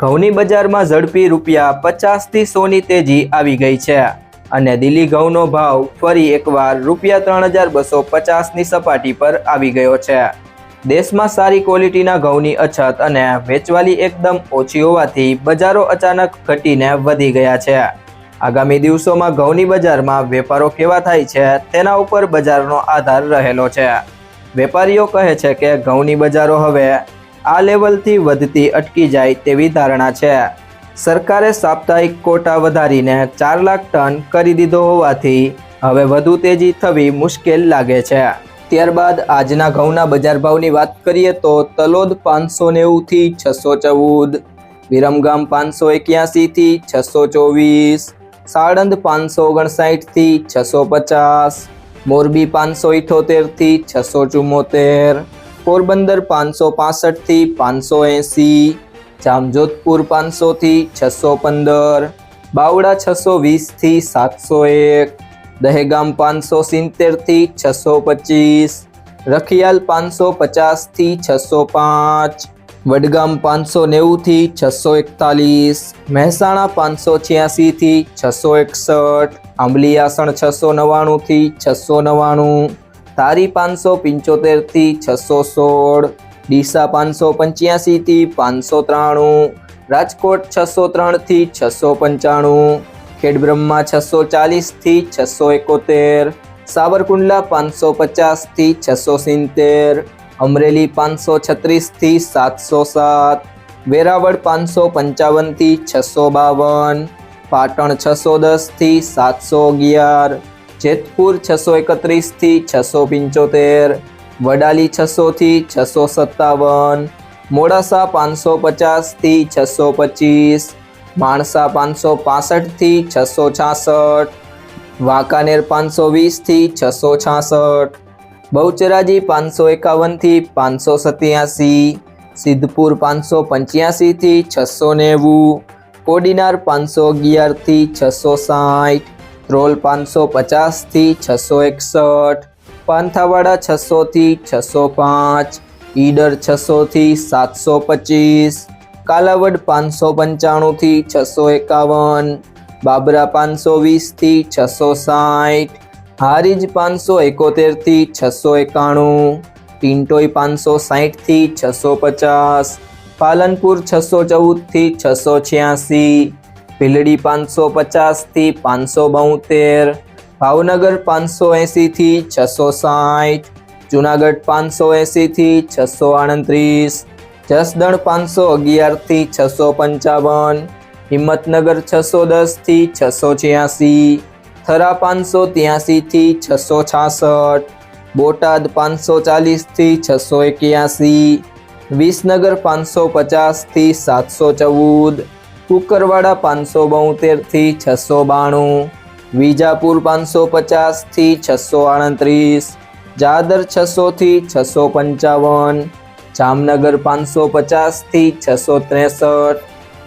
ઘઉંની બજારમાં ઝડપી રૂપિયા પચાસથી સોની તેજી આવી ગઈ છે અને દિલ્હી ઘઉંનો ભાવ ફરી એકવાર રૂપિયા ત્રણ હજાર બસો પચાસની સપાટી પર આવી ગયો છે. દેશમાં સારી ક્વોલિટીના ઘઉંની અછત અને વેચવાલી એકદમ ઓછી હોવાથી બજારો અચાનક ઘટીને વધી ગયા છે. આગામી દિવસોમાં ઘઉંની બજારમાં વેપારો કેવા થાય છે તેના ઉપર બજારનો આધાર રહેલો છે. વેપારીઓ કહે છે કે ઘઉંની બજારો હવે આ લેવલથી વધતી અટકી જાય તેવી ધારણા છે. સરકારે સાપ્તાહિક કોટા વધારીને ચાર લાખ ટન કરી દીધો હોવાથી હવે વધુ તેજી થવી મુશ્કેલ લાગે છે. ત્યારબાદ આજના ઘઉંના બજાર ભાવની વાત કરીએ તો તલોદ પાંચસો નેવુંથી છસો ચૌદ, વિરમગામ પાંચસો એક્યાસીથી છસો ચોવીસ, સાળંદ પાંચસો ઓગણસાઠથી છસો પચાસ, મોરબી પાંચસો ઇઠોતેરથી છસો ચુમ્મોતેર પોરબંદર પાંચસો પાસઠથી પાંચસો એંસી, જામજોધપુર પાંચસોથી છસો પંદર, બાવડા છસો વીસથી સાતસો એક, દહેગામ પાંચસો સિત્તેરથી છસો પચીસ, રખિયાલ પાંચસો પચાસથી છસો પાંચ, વડગામ પાંચસો નેવુંથી છસો એકતાલીસ, મહેસાણા પાંચસો છ્યાસીથી છસો એકસઠ આંબલીયાસણ છસો નવ્વાણુંથી છસો નવ્વાણું ધારી પાંચસો પંચોતેરથી છસો સોળ, ડીસા પાંચસો પંચ્યાસીથી પાંચસો ત્રાણું, રાજકોટ છસો ત્રણથી છસો પંચાણું, ખેડબ્રહ્મા છસો ચાલીસથી છસો એકોતેર, સાવરકુંડલા પાંચસો પચાસથી છસો સિત્તેર, અમરેલી પાંચસો છત્રીસથી સાતસો સાત, વેરાવળ પાંચસો પંચાવનથી છસો બાવન, પાટણ છસો દસથી સાતસો અગિયાર જેતપુર છસો એકત્રીસથી છસો પંચોતેર, વડાલી છસોથી છસો સત્તાવન, મોડાસા પાંચસો પચાસથી છસો પચીસ, માણસા પાંચસો પાસઠથી છસો છાસઠ, વાંકાનેર પાંચસો વીસથી છસો છાસઠ, બહુચરાજી પાંચસો એકાવનથી પાંચસો સત્યાસી, સિદ્ધપુર પાંચસો પંચ્યાસીથી છસો નેવું, કોડીનાર પાંચસો અગિયારથી છસો સાઠ ધ્રોલ પાંચસો પચાસથી છસો એકસઠ, પાંથાવાડા છસોથી છસો પાંચ, ઈડર છસોથી સાતસો પચીસ, કાલાવડ પાંચસો પંચાણુંથી છસો એકાવન, બાબરા પાંચસો વીસથી છસો સાઠ, હારીજ પાંચસો એકોતેરથી છસો એકાણું ટિન્ટોય પાંચસો સાઠથી છસો પચાસ, પાલનપુર છસો ચૌદથી છસો છ્યાસી ભીલડી પાંચસો પચાસથી પાંચસો બોતેર, ભાવનગર પાંચસો એંસીથી છસો સાઠ, જુનાગઢ પાંચસો એંસીથી છસો આડત્રીસ, જસદણ પાંચસો અગિયારથી છસો પંચાવન, હિંમતનગર છસો દસથી છસો છ્યાસી, થરા પાંચસો ત્યાસીથી છસો છાસઠ, બોટાદ પાંચસો ચાલીસથી છસો એક્યાસી, વિસનગર પાંચસો પચાસથી સાતસો ચૌદ કુકરવાડા પાંચસો બોતેરથી છસો બાણું, વિજાપુર પાંચસો પચાસથી છસો આડત્રીસ, જાદર છસોથી છસો પંચાવન, જામનગર પાંચસો પચાસથી છસો ત્રેસઠ,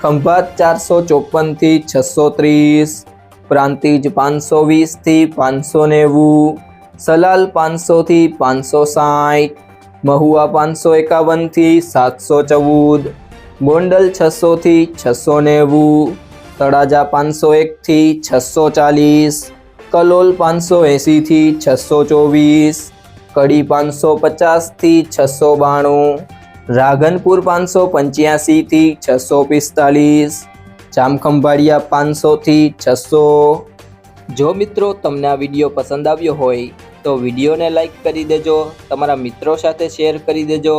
ખંભાત ચારસો ચોપનથી છસો ત્રીસ, પ્રાંતિજ પાંચસો વીસથી પાંચસો નેવું, સલાલ પાંચસોથી પાંચસો સાઠ, મહુવા પાંચસો એકાવનથી સાતસો ચૌદ ગોંડલ છસોથી છસો નેવું તળાજા પાંચસો એકથી છસો ચાલીસ કલોલ પાંચસો એંસીથી છસો ચોવીસ કડી પાંચસો પચાસથી છસો બાણું રાધનપુર પાંચસો પંચ્યાસીથી છસો પિસ્તાલીસ જામખંભાળિયા પાંચસોથી છસો. જો મિત્રો તમને આ વીડિયો પસંદ આવ્યો હોય તો વિડીયોને લાઈક કરી દેજો, તમારા મિત્રો સાથે શેર કરી દેજો